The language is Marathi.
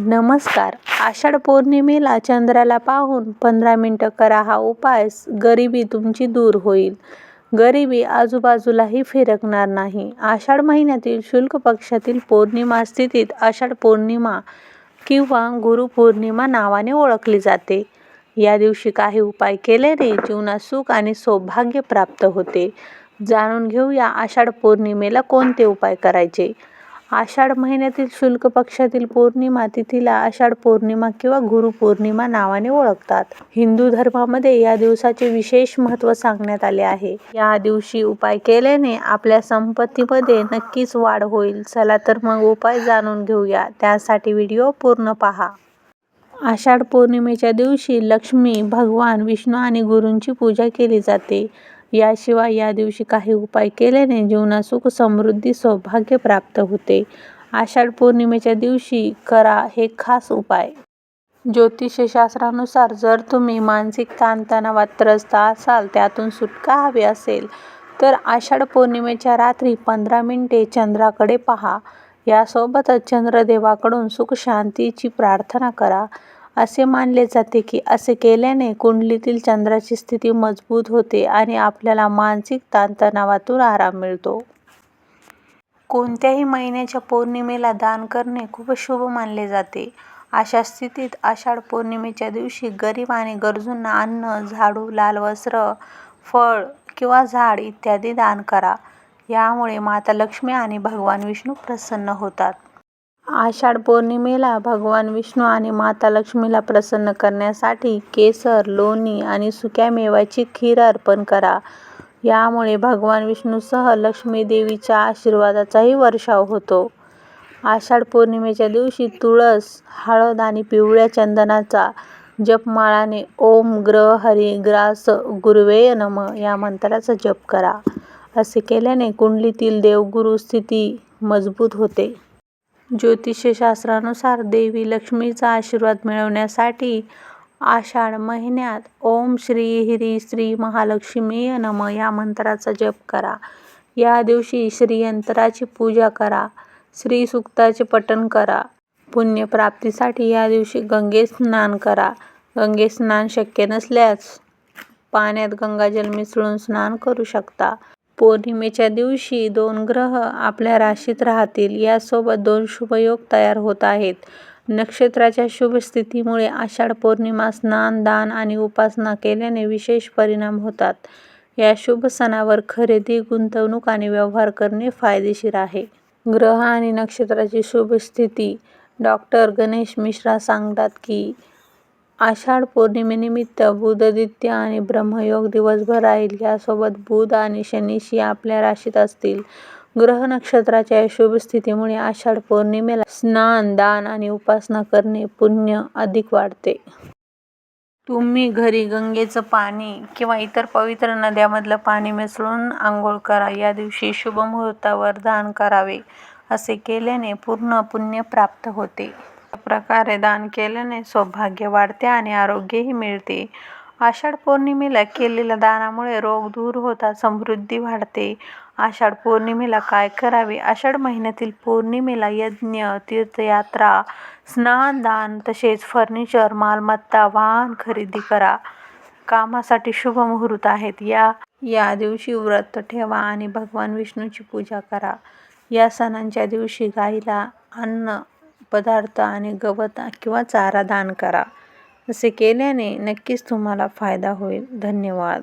नमस्कार. आषाढ पौर्णिमेला चंद्राला पाहून पंधरा मिनटं करा हा उपाय. गरिबी तुमची दूर होईल. गरिबी आजूबाजूलाही फिरकणार नाही. आषाढ महिन्यातील शुल्क पक्षातील पौर्णिमा स्थितीत आषाढ पौर्णिमा किंवा गुरुपौर्णिमा नावाने ओळखली जाते. या दिवशी काही उपाय केल्याने जीवनात सुख आणि सौभाग्य प्राप्त होते. जाणून घेऊया आषाढ पौर्णिमेला कोणते उपाय करायचे? आषाढ महिन्यातील शुल्क पक्षातील पौर्णिमा तिथीला आषाढ पौर्णिमा किंवा गुरुपौर्णिमा नावाने ओळखतात. हिंदू धर्मामध्ये या दिवसाचे विशेष महत्त्व सांगण्यात आले आहे. या दिवशी उपाय केल्याने आपल्या संपत्तीमध्ये नक्कीच वाढ होईल. चला तर मग उपाय जाणून घेऊया. त्यासाठी व्हिडिओ पूर्ण पहा. आषाढ पौर्णिमेच्या दिवशी लक्ष्मी भगवान विष्णू आणि गुरूंची पूजा केली जाते. याशिवाय या दिवशी काही उपाय केल्याने जीवनात सुख समृद्धी सौभाग्य प्राप्त होते. आषाढ पौर्णिमेच्या दिवशी करा हे खास उपाय. ज्योतिषशास्त्रानुसार जर तुम्ही मानसिक ताणतणावात त्रस्त असाल त्यातून सुटका हवी असेल तर आषाढ पौर्णिमेच्या रात्री पंधरा मिनिटे चंद्राकडे पहा. यासोबतच चंद्रदेवाकडून सुख शांतीची प्रार्थना करा. असे मानले जाते की असे केल्याने कुंडलीतील चंद्राची स्थिती मजबूत होते आणि आपल्याला मानसिक ताणतणावातून आराम मिळतो. कोणत्याही महिन्याच्या पौर्णिमेला दान करणे खूप शुभ मानले जाते. अशा स्थितीत आषाढ पौर्णिमेच्या दिवशी गरीब आणि गरजूंना अन्न झाडू लाल वस्त्र फळ किंवा झाड इत्यादी दान करा. यामुळे माता लक्ष्मी आणि भगवान विष्णू प्रसन्न होतात. आषाढ पौर्णिमेला भगवान विष्णू आणि माता लक्ष्मीला प्रसन्न करण्यासाठी केसर लोणी आणि सुक्या मेव्याची खीर अर्पण करा. यामुळे भगवान विष्णूसह लक्ष्मी देवीच्या आशीर्वादाचाही वर्षाव होतो. आषाढ पौर्णिमेच्या दिवशी तुळस हळद आणि पिवळ्या चंदनाचा जपमाळाने ओम ग्रह हरी ग्रास गुरुवेय नम या मंत्राचा जप करा. असे केल्याने कुंडलीतील देवगुरु स्थिती मजबूत होते. ज्योतिषशास्त्रानुसार देवी लक्ष्मीचा आशीर्वाद मिळवण्यासाठी आषाढ महिन्यात ओम श्री हिरी श्री महालक्ष्मी नम या मंत्राचा जप करा. या दिवशी श्रीयंत्राची पूजा करा. श्री सुक्ताचे पठण करा. पुण्यप्राप्तीसाठी या दिवशी गंगेत स्नान करा. गंगेत स्नान शक्य नसल्यास पाण्यात गंगाजल मिसळून स्नान करू शकता. पौर्णिमेच्या दिवशी दोन ग्रह आपल्या राशीत राहतील. यासोबत दोन शुभयोग तयार होत आहेत. नक्षत्राच्या शुभ स्थितीमुळे आषाढ पौर्णिमा स्नान दान आणि उपासना केल्याने विशेष परिणाम होतात. या शुभ सणावर खरेदी गुंतवणूक आणि व्यवहार करणे फायदेशीर आहे. ग्रह आणि नक्षत्राची शुभ स्थिती. डॉक्टर गणेश मिश्रा सांगतात की आषाढ पौर्णिमेनिमित्त बुधदित्य आणि ब्रह्मयोग दिवसभर राहील यासोबत बुध आणि शनिशी आपल्या राशीत असतील. ग्रह नक्षत्राच्या शुभ स्थितीमुळे आषाढ पौर्णिमेला स्नान दान आणि उपासना करणे पुण्य अधिक वाढते. तुम्ही घरी गंगेचं पाणी किंवा इतर पवित्र नद्यामधलं पाणी मिसळून आंघोळ करा. या दिवशी शुभ मुहूर्तावर दान करावे असे केल्याने पूर्ण पुण्य प्राप्त होते. प्रकारे दान केल्याने सौभाग्य वाढते आणि आरोग्यही मिळते. आषाढ पौर्णिमेला केलेल्या दानामुळे रोग दूर होतात समृद्धी वाढते. आषाढ पौर्णिमेला काय करावे? आषाढ महिन्यातील पौर्णिमेला यज्ञ तीर्थयात्रा स्नान दान तसेच फर्निचर मालमत्ता वाहन खरेदी करा. कामासाठी शुभ मुहूर्त आहेत. या या दिवशी व्रत ठेवा आणि भगवान विष्णूची पूजा करा. या सणांच्या दिवशी गाईला अन्न पदार्थ आणि गवत किंवा चारा दान करा. असे केल्याने नक्कीच तुम्हाला फायदा होईल. धन्यवाद.